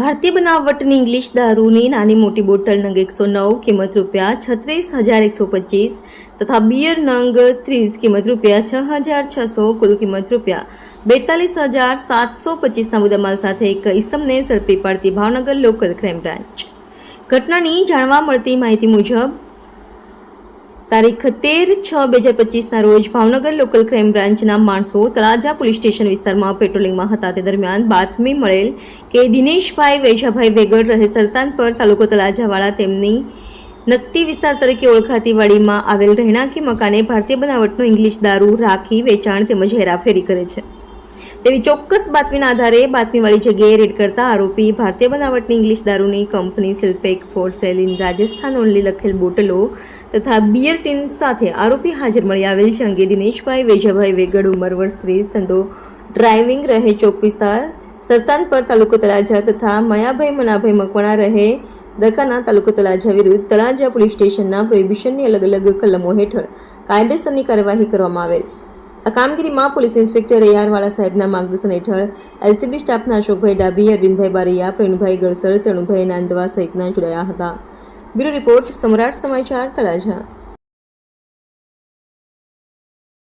ભારતીય બનાવટની ઇંગ્લિશ દારૂની નાની મોટી બોટલ નંગ એકસો નવ કિંમત રૂપિયા છત્રીસ હજાર એકસો પચીસ તથા બિયર નંગ ત્રીસ કિંમત રૂપિયા છ હજાર છસો કુલ કિંમત રૂપિયા બેતાલીસ હજાર સાતસો પચીસના મુદ્દામાલ સાથે એક ઇસમને ઝડપી પાડતી ભાવનગર લોકલ ક્રાઇમ બ્રાન્ચ ઘટનાની જાણવા મળતી માહિતી મુજબ તારીખ તેર છ બે હજાર પચીસના રોજ ભાવનગર લોકલ ક્રાઇમ બ્રાન્ચના માણસો તળાજા પોલીસ સ્ટેશન વિસ્તારમાં પેટ્રોલિંગમાં હતા. તે દરમિયાન બાતમી મળેલ કે દિનેશભાઈ વેજાભાઈ વેગડ રહે સરતાનપર તાલુકો તળાજાવાળા તેમની નકટી વિસ્તાર તરીકે ઓળખાતી વાડીમાં આવેલ રહેણાંકી મકાને ભારતીય બનાવટનો ઇંગ્લિશ દારૂ રાખી વેચાણ તેમજ હેરાફેરી કરે છે. તેવી ચોક્કસ બાતમીના આધારે બાતમીવાળી જગ્યાએ રેડ કરતા આરોપી ભારતીય બનાવટની ઇંગ્લિશ દારૂની company સિલ્પેક for sale in Rajasthan only લખેલ બોટલો તથા બિયર ટીન સાથે આરોપી હાજર મળી આવેલ છે અંગે દિનેશભાઈ વેજાભાઈ વેગડ ઉંમર વર્ષ ત્રીસ ધંધો ડ્રાઇવિંગ રહે ચોક વિસ્તાર સરતાનપર તાલુકો તળાજા તથા મયાભાઈ મનાભાઈ મકવાણા રહે દકાના તાલુકો તળાજા વિરુદ્ધ તળાજા પોલીસ સ્ટેશનના પ્રોહિબિશનની અલગ અલગ કલમો હેઠળ કાયદેસરની કાર્યવાહી કરવામાં આવેલ. આ કામગીરીમાં પોલીસ ઇન્સ્પેક્ટર એઆરવાળા સાહેબના માર્ગદર્શન હેઠળ એલસીબી સ્ટાફના અશોકભાઈ ડાભી, અરવિંદભાઈ બારૈયા, પ્રવીણભાઈ ગળસર તણુભાઈ નાંદવા સહિતના જોડાયા હતા. બ્યુરો રિપોર્ટ સમ્રાટ સમાચાર તળાજા.